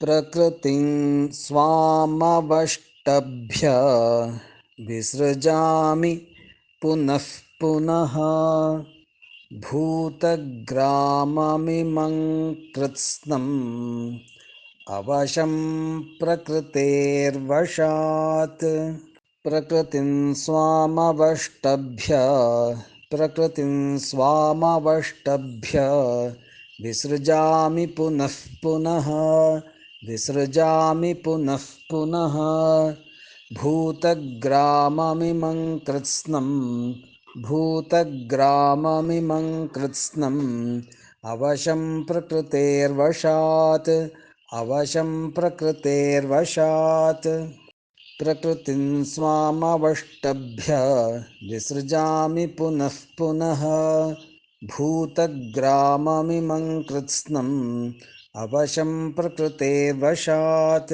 प्रकृतिं स्वामवष्टभ्य विसृजामि पुनः पुनः। भूतग्राममिमं कृत्स्नम् अवशं प्रकृतेर्वशात्। प्रकृतिं स्वामवष्टभ्य प्रकृतिं स्वामवष्टभ्य विसृजामि पुनः पुनः विसृजामि पुनः पुनः भूतग्राममिमं कृत्स्नम् भूतग्राममिमं कृत्स्नम् अवशं प्रकृतेर्वशात् अवशं प्रकृतेर्वशात्। प्रकृतिं स्वामवष्टभ्य विसृजामि पुनः पुनः भूतग्राममिमं कृत्स्नम् अवशं प्रकृतेर्वशात्